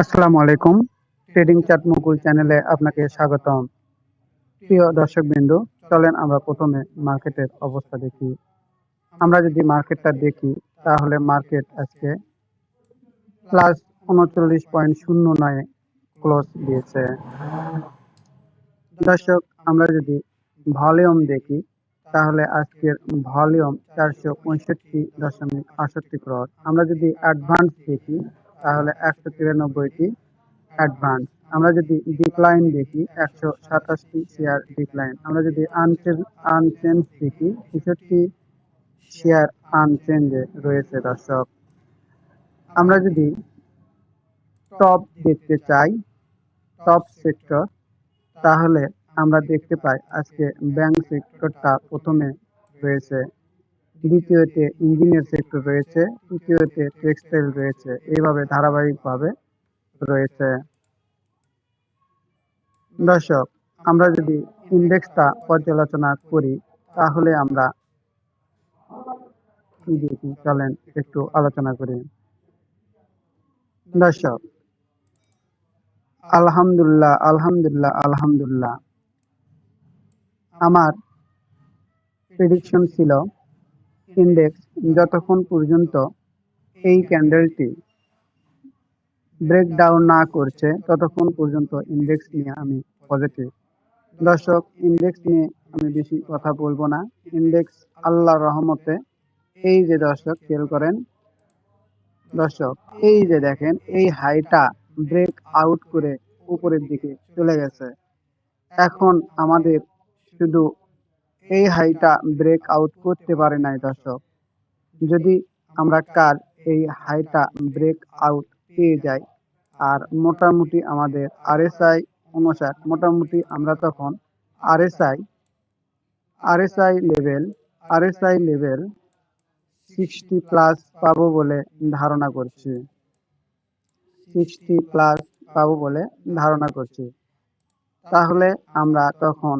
আসসালামু আলাইকুম। Trading chart মুকুল চ্যানেলে আপনাকে স্বাগতম। প্রিয় দর্শকবৃন্দ, চলেন আমরা প্রথমে মার্কেটের অবস্থা দেখি। আমরা যদি মার্কেটটা দেখি, তাহলে মার্কেট আজকে প্লাস উনচল্লিশ পয়েন্ট শূন্য নয় ক্লোজ দিয়েছে। দর্শক, আমরা যদি ভলিউম দেখি, তাহলে আজকের ভলিউম চারশো পঁয়ষট্টি দশমিক আটষট্টি ক্রোড আমরা যদি অ্যাডভান্স দেখি তাহলে একশো তিরানব্বইটি অ্যাডভান্স আমরা যদি ডিক্লাইন দেখি, একশো সাতাশটি শেয়ার ডিক্লাইন আমরা যদি আনচেঞ্জ আনচেঞ্জ দেখি, ছেষট্টি শেয়ার আনচেঞ্জে রয়েছে দর্শক। আমরা যদি টপ দেখতে চাই টপ সেক্টর তাহলে আমরা দেখতে পাই আজকে ব্যাংক সেক্টরটা প্রথমে রয়েছে। দ্বিতীয়তে ইঞ্জিনিয়ার সেক্টর রয়েছে, তৃতীয়তে টেক্সটাইল রয়েছে, এইভাবে ধারাবাহিকভাবে রয়েছে। দর্শক, আমরা যদি ইন্ডেক্সটা পর্যালোচনা করি, তাহলে আমরা কি দেখি চলেন একটু আলোচনা করি। দর্শক, আলহামদুলিল্লাহ আলহামদুলিল্লাহ আলহামদুলিল্লাহ। আমার প্রেডিকশন ছিল ইন্ডেক্স যতক্ষণ পর্যন্ত এই ক্যান্ডেলটি ব্রেকডাউন না করছে, ততক্ষণ পর্যন্ত ইন্ডেক্স নিয়ে আমি পজিটিভ দর্শক ইন্ডেক্স নিয়ে আমি বেশি কথা বলব না। ইন্ডেক্স আল্লাহ রহমতে এই যে দর্শক খেল করেন। দর্শক, এই যে দেখেন, এই হাইটা ব্রেক আউট করে উপরের দিকে চলে গেছে। এখন আমাদের শুধু এই হাইটা ব্রেক আউট করতে পারে নাই, দর্শক। যদি আমরা কার এই হাইটা ব্রেক আউট পেয়ে যাই, আর মোটামুটি আমাদের আরএসআই অনুসার, মোটামুটি আমরা তখন RSI RSI level RSI level sixty plus পাবো বলে ধারণা করছি। সিক্সটি প্লাস পাবো বলে ধারণা করছি। তাহলে আমরা তখন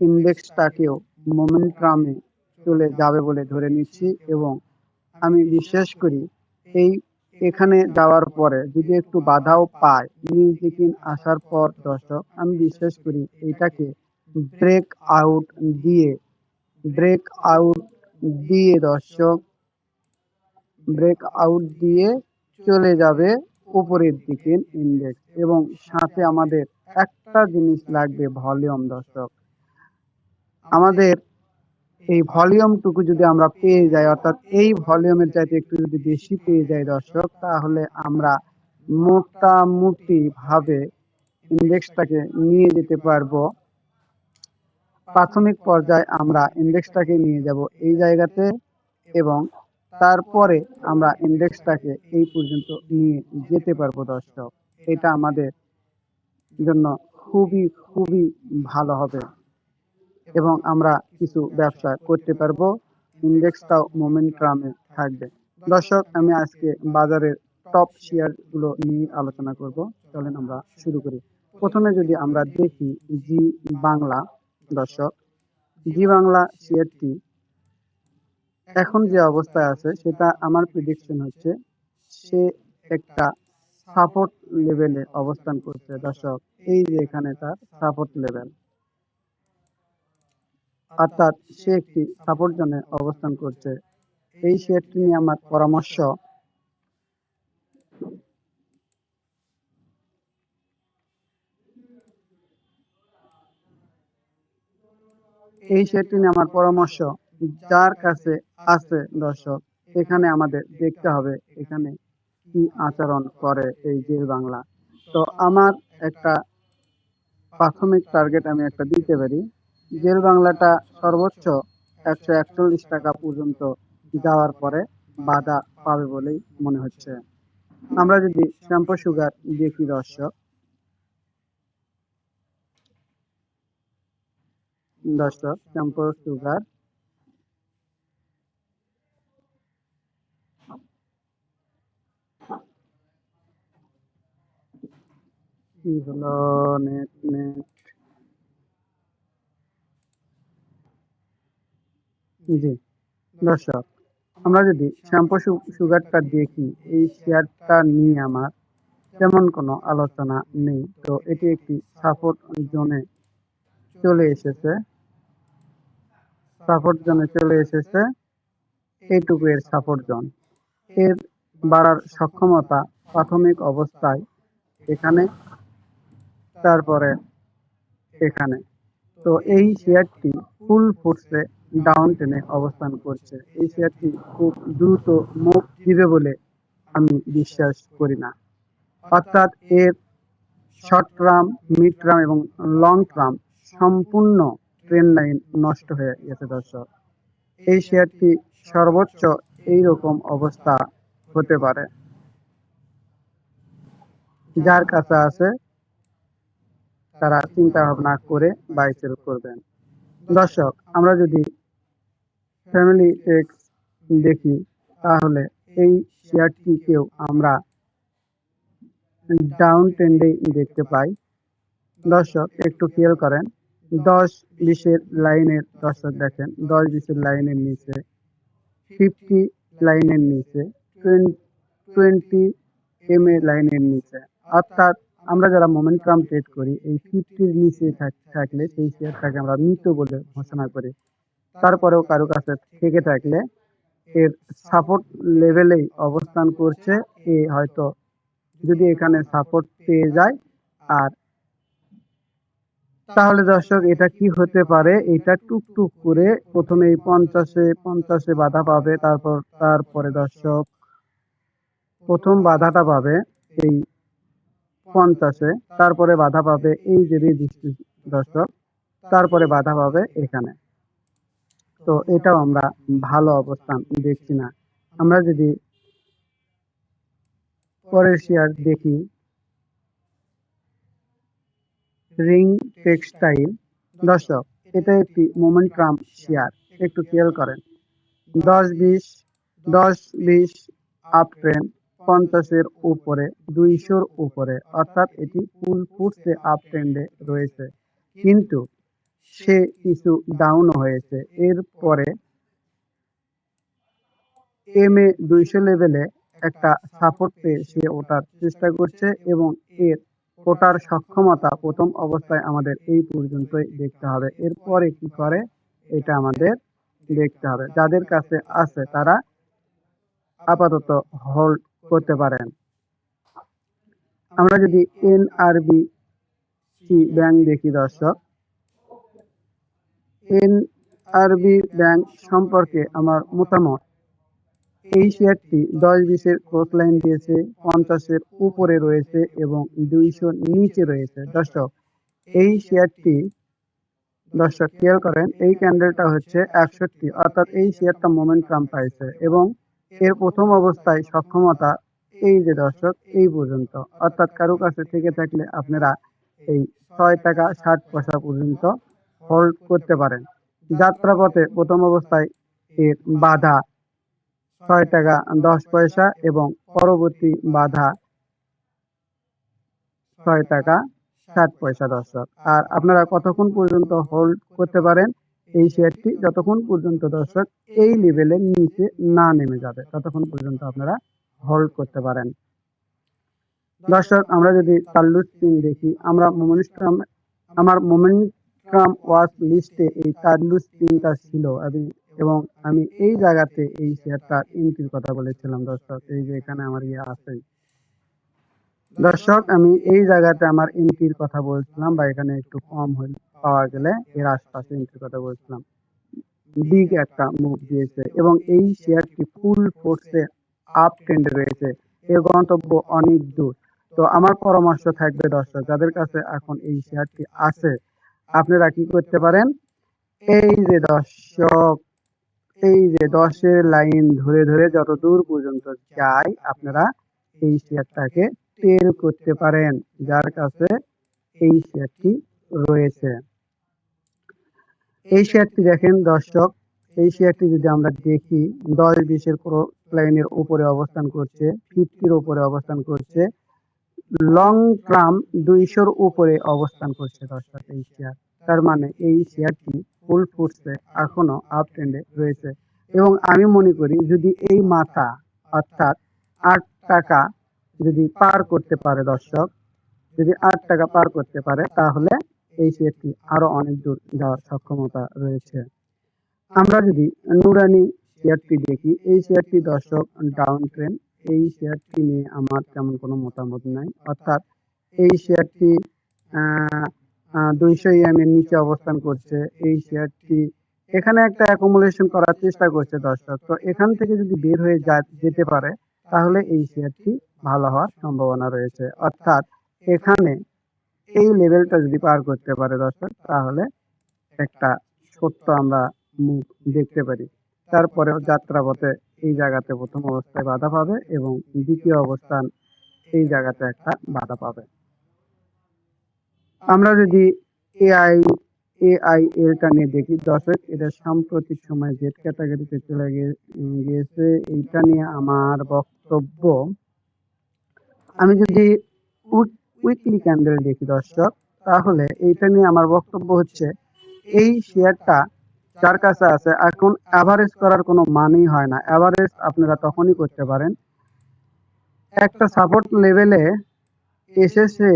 ইন্ডেক্সটাকেও মোমেন্টামে চলে যাবে বলে ধরে নিচ্ছি এবং আমি বিশ্বাস করি এই এখানে যাওয়ার পরে যদি একটু বাধাও পায় নিজ দিকিন আসার পর দর্শক, আমি বিশ্বাস করি এটাকে ব্রেক আউট দিয়ে ব্রেক আউট দিয়ে দর্শক ব্রেক আউট দিয়ে চলে যাবে উপরের দিকে ইন্ডেক্স এবং সাথে আমাদের একটা জিনিস লাগবে ভলিউম দর্শক। আমাদের এই ভলিউমটুকু যদি আমরা পেয়ে যাই, অর্থাৎ এই ভলিউমের চাইতে একটু যদি বেশি পেয়ে যাই দর্শক, তাহলে আমরা মোটামুটি ভাবে ইন্ডেক্সটাকে নিয়ে যেতে পারব। প্রাথমিক পর্যায়ে আমরা ইন্ডেক্সটাকে নিয়ে যাব এই জায়গাতে এবং তারপরে আমরা ইন্ডেক্সটাকে এই পর্যন্ত নিয়ে যেতে পারব দর্শক। এটা আমাদের জন্য খুবই খুবই ভালো হবে। এবং আমরা কিছু ব্যবসা করতে পারব। ইন্ডেক্সটাও মোমেন্টামে থাকবে। দর্শক, আমি আজকে বাজারের টপ শেয়ারগুলো নিয়ে আলোচনা করব। চলেন আমরা শুরু করি। প্রথমে যদি আমরা দেখি জি বাংলা, দর্শক, জি বাংলা শেয়ারটি এখন যে অবস্থায় আছে, সেটা আমার প্রিডিকশন হচ্ছে সে একটা সাপোর্ট লেভেলে অবস্থান করছে। দর্শক, এই যে এখানে তার সাপোর্ট লেভেল অর্থাৎ সে একটি সাপোর্ট জোনে অবস্থান করছে। এই শেয়ারটি নিয়ে আমার পরামর্শ। এই শেয়ারটি নিয়ে আমার পরামর্শ। যার কাছে আছে, দর্শক, এখানে আমাদের দেখতে হবে এখানে কি আচরণ করে এই জেল বাংলা। তো আমার একটা প্রাথমিক টার্গেট আমি একটা দিতে পারি। জেল বাংলাটা সর্বোচ্চ একশো একচল্লিশ টাকা পর্যন্ত যাওয়ার পরে বাধা পাবে বলেই মনে হচ্ছে। আমরা যদি শ্যাম্পু সুগার দেখি দর্শক। দর্শক, শ্যাম্পু সুগার। হলো? নেট নেট জি। দর্শক, আমরা যদি শ্যাম্পু সুগারটা দেখি, এই শেয়ারটা নিয়ে আমার তেমন কোনো আলোচনা নেই। তো এটি একটি সাপোর্ট জোনে চলে এসেছে। সাপোর্ট জোনে চলে এসেছে। এইটুকু এর সাপোর্ট জোন এর বাড়ার সক্ষমতা প্রাথমিক অবস্থায় এখানে, তারপরে এখানে। তো এই শেয়ারটি ফুল ফোর্সে ডাউন টেনে অবস্থান করছে। এই শেয়ারটি খুব দ্রুত মুখ দিবে বলে আমি বিশ্বাস করি না। অর্থাৎ এর শর্ট টার্ম মিড টার্ম এবং লং টার্ম সম্পূর্ণ ট্রেন লাইন নষ্ট হয়ে গেছে দর্শক। এই শেয়ারটি সর্বোচ্চ এই রকম অবস্থা হতে পারে। যার কাছে আছে, তারা চিন্তা ভাবনা করে বাই সেল করবেন। দর্শক, আমরা যদি ফ্যামিলি টেক্স দেখি, তাহলে এই শেয়ারটিকেও আমরা ডাউন ট্রেন্ডে দেখতে পাই। দর্শক, একটু খেয়াল করেন, দশ বিশের লাইনের, দর্শক দেখেন, দশ বিশের লাইনের নিচে ফিফটি লাইনের নিচে টোয়েন্টি এম এ লাইনের নিচে। অর্থাৎ আমরা যারা মোমেন্টাম ট্রেড করি, এই ফিফটির নিচে থাক- থাকলে সেই শেয়ারটাকে আমরা মৃত বলে ঘোষণা করি। তারপরেও কারও কাছে থেকে থাকলে এর সাপোর্ট লেভেলেই অবস্থান করছে, এ হয়তো যদি এখানে সাপোর্ট পেয়ে যায়, আর তাহলে দর্শক এটা কি হতে পারে? এটা টুকটুক করে প্রথমে এই পঞ্চাশে পঞ্চাশে বাধা পাবে, তারপর, তারপরে দর্শক প্রথম বাধাটা পাবে এই পঞ্চাশে, তারপরে বাধা পাবে এই যে রেজিস্ট্রি দর্শক, তারপরে বাধা পাবে এখানে। তো এটাও আমরা ভালো অবস্থান দেখছি না। আমরা যদি পরের শেয়ার দেখি, রিং টেক্সটাইল, দর্শক, এটা একটি মোমেন্টাম শেয়ার, একটু খেয়াল করেন। দশ বিশ দশ বিশ আপ ট্রেন্ড পঞ্চাশের উপরে, দুইশোর উপরে, অর্থাৎ এটি ফুল ফুটসে আপ ট্রেন্ডে রয়েছে। কিন্তু সে কিছু ডাউন হয়েছে। এরপরে এম এ দুইশো লেভেলে একটা সাপোর্ট পেয়ে সে ওঠার চেষ্টা করছে এবং এর ওঠার সক্ষমতা প্রথম অবস্থায় আমাদের এই পর্যন্তই দেখতে হবে। এরপরে কি করে? এটা আমাদের দেখতে হবে। যাদের কাছে আছে তারা আপাতত হোল্ড করতে পারেন। আমরা যদি এনআরবি সি ব্যাংক দেখি দর্শক। এনআরবি ব্যাংক সম্পর্কে আমার মতামত। এই শেয়ারটি দশ বিশের ক্রস লাইন দিয়েছে, পঞ্চাশের উপরে রয়েছে এবং দুইশো নিচে রয়েছে। দর্শক, এই শেয়ারটি, দর্শক খেয়াল করেন, এই ক্যান্ডেলটা হচ্ছে একষট্টি, অর্থাৎ এই শেয়ারটা মোমেন্টাম পাইছে এবং এর প্রথম অবস্থায় সক্ষমতা এই যে দর্শক, এই পর্যন্ত। অর্থাৎ কারও কাছে থেকে থাকলে আপনারা এই ছয় টাকা ষাট পয়সা পর্যন্ত হোল্ড করতে পারেন। যাত্রাপথে প্রথম অবস্থায় এর বাধা ছয় টাকা দশ পয়সা এবং পরবর্তী বাধা ছয় টাকা ষাট পয়সা দর্শক। আর আপনারা কতক্ষণ পর্যন্ত হোল্ড করতে পারেন এই শেয়ারটি যতক্ষণ পর্যন্ত দর্শক এই লেভেলের নিচে না নেমে যাবে, ততক্ষণ পর্যন্ত আপনারা হোল্ড করতে পারেন। দর্শক, আমরা যদি তাল্লুস তিন দেখি, আমরা মোমেন্টাম আমার মোমেন্টাম ওয়াচ লিস্টে এই তাল্লুস তিনটা ছিল। এবং আমি এই জায়গাতে এই শেয়ারটা এন্ট্রির কথা বলেছিলাম, দর্শক। এই যে এখানে আমার ইয়ে আছে। দর্শক, আমি এই জায়গাতে আমার এন্ট্রির কথা বলছিলাম বা এখানে একটু কম হয়ে পাওয়া গেলে এর আশপাশে এন্ট্রির কথা বলছিলাম। বিগ একটা মুভ দিয়েছে এবং এই শেয়ারটি ফুল ফোর্সে আপ ট্রেন্ডে রয়েছে। এর গন্তব্য অনেক দূর। তো আমার পরামর্শ থাকবে, দর্শক, যাদের কাছে এখন এই শেয়ারটি আছে আপনারা কি করতে পারেন? এই যে দর্শক, এই যে দশের লাইন ধরে ধরে যত দূর পর্যন্ত যায়, আপনারা এই শেয়ারটাকে টেল করতে পারেন। যার কাছে এই শেয়ারটি রয়েছে। এই শেয়ারটি দেখেন দর্শক, এই শেয়ারটি যদি আমরা দেখি, দশ বিশের লাইনের উপরে অবস্থান করছে, ফিফটির উপরে অবস্থান করছে লং টার্ম দুইশোর উপরে অবস্থান করছে দর্শক, এই শেয়ার তার মানে এই শেয়ারটি ফুল ফুটসে এখনও আপ ট্রেন্ডে রয়েছে। এবং আমি মনে করি যদি এই মাথা, অর্থাৎ আট টাকা যদি পার করতে পারে দর্শক, যদি আট টাকা পার করতে পারে, তাহলে এই শেয়ারটি আরও অনেক দূর যাওয়ার সক্ষমতা রয়েছে। আমরা যদি নুরানি শেয়ারটি দেখি, এই শেয়ারটি দর্শক ডাউন ট্রেন এই শেয়ারটি নিয়ে আমার তেমন কোনো মতামত নাই। অর্থাৎ এই শেয়ারটি দুইশো এর নিচে অবস্থান করছে। এই শেয়ারটি এখানে একটা অ্যাকোমোডেশন করার চেষ্টা করছে দর্শক। তো এখান থেকে যদি বের হয়ে যেতে পারে, তাহলে এই শেয়ারটি ভালো হওয়ার সম্ভাবনা রয়েছে। অর্থাৎ এখানে এই লেভেলটা যদি পার করতে পারে দর্শক, তাহলে একটা সত্য আমরা মুখ দেখতে পারি। তারপরেও যাত্রাপথে এই জায়গাতে প্রথম অবস্থায় বাধা পাবে এবং দ্বিতীয় অবস্থান এই জায়গাতে একটা বাধা পাবে। আমরা যদি এআই এআই এরটা নিয়ে দেখি, দর্শক, এটা সাম্প্রতিক সময় জেড ক্যাটাগরিতে চলে গিয়ে- গিয়েছে। এইটা নিয়ে আমার বক্তব্য। আমি যদি উইকলি ক্যান্ডেল দেখি, দর্শক, তাহলে এইটা নিয়ে আমার বক্তব্য হচ্ছে, এই শেয়ারটা যার কাছে আছে। এখন অ্যাভারেজ করার কোনো মানেই হয় না। অ্যাভারেজ আপনারা তখনই করতে পারেন। একটা সাপোর্ট লেভেলে এসেছে,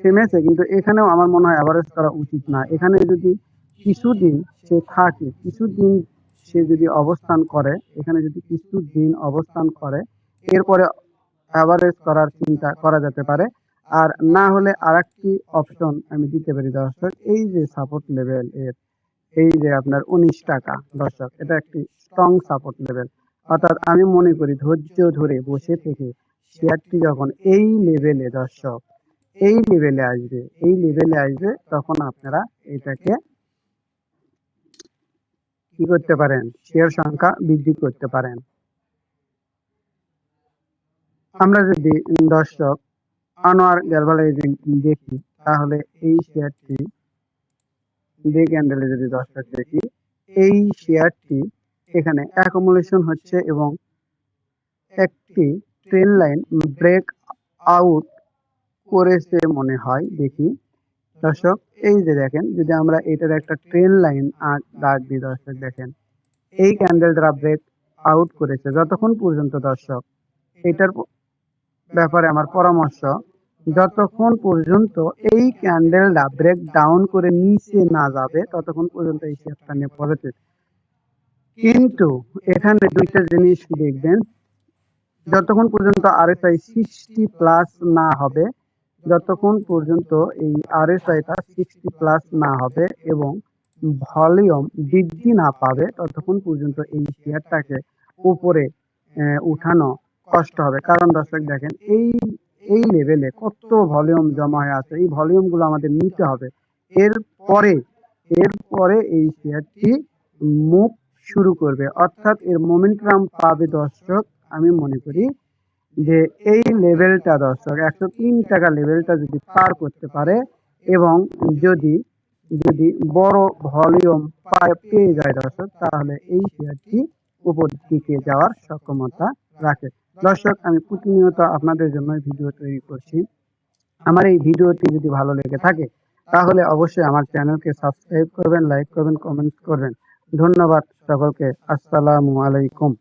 থেমেছে, কিন্তু এখানেও আমার মনে হয় অ্যাভারেজ করা উচিত না। এখানে যদি কিছুদিন সে থাকে, কিছুদিন সে যদি অবস্থান করে, এখানে যদি কিছুদিন অবস্থান করে, এরপরে অ্যাভারেজ করার চিন্তা করা যেতে পারে। আর না হলে আরেকটি অপশন আমি দিতে পারি দর্শক, এই যে সাপোর্ট লেভেল এর এই যে আপনার উনিশ টাকা, দর্শক, এটা একটি স্ট্রং সাপোর্ট লেভেল অর্থাৎ আমি মনে করি ধৈর্য ধরে বসে থেকে শেয়ারটি যখন এই লেভেলে দর্শক, এই লেভেলে আসবে, এই লেভেলে আসবে, তখন আপনারা এটাকে কি করতে পারেন? শেয়ার সংখ্যা বৃদ্ধি করতে পারেন। আমরা যদি, দর্শক আনোয়ার গ্যালভালাইজিং দেখি, তাহলে এই শেয়ারটি ডে ক্যান্ডেলে যদি দর্শক দেখি, এই শেয়ারটি এখানে অ্যাকোমোলেশন হচ্ছে এবং একটি ট্রেন লাইন ব্রেক আউট করেছে মনে হয়, দেখি। দর্শক, এই যে দেখেন, যদি আমরা এটার একটা ট্রেন লাইন দাগ দিই দর্শক দেখেন, এই ক্যান্ডেল দ্বারা ব্রেক আউট করেছে। যতক্ষণ পর্যন্ত দর্শক, এটার ব্যাপারে আমার পরামর্শ যতক্ষণ পর্যন্ত এই ক্যান্ডেলটা ব্রেক ডাউন করে নিচে না যাবে, ততক্ষণ পর্যন্ত এই শেয়ারটা নিয়ে পজিটিভ কিন্তু এখানে দুইটা জিনিস দেখবেন, যতক্ষণ পর্যন্ত আরএসআই সিক্সটি প্লাস না হবে, যতক্ষণ পর্যন্ত এই আরএসআইটা সিক্সটি প্লাস না হবে এবং ভলিউম বৃদ্ধি না পাবে, ততক্ষণ পর্যন্ত এই শেয়ারটাকে উপরে উঠানো কষ্ট হবে। কারণ দর্শক দেখেন, এই এই লেভেলে কত ভলিউম জমা হয়ে আছে, এই ভলিউমগুলো আমাদের নিতে হবে। এরপরে এরপরে এই শেয়ারটি মুভ শুরু করবে। অর্থাৎ এর মোমেন্টাম পাবে দর্শক, আমি মনে করি যে এই লেভেলটা দর্শক, একশো তিন টাকা লেভেলটা যদি পার করতে পারে এবং যদি যদি বড় ভলিউম পেয়ে যায় দর্শক, তাহলে এই শেয়ারটি উপর দিকে যাওয়ার সক্ষমতা রাখে। দর্শক, আমি প্রতিনিয়ত আপনাদের জন্য ভিডিও তৈরি করছি। আমার এই ভিডিওটি যদি ভালো লেগে থাকে, তাহলে অবশ্যই আমার চ্যানেলকে সাবস্ক্রাইব করবেন, লাইক করবেন, কমেন্ট করবেন। ধন্যবাদ সকলকে। আসসালামু আলাইকুম।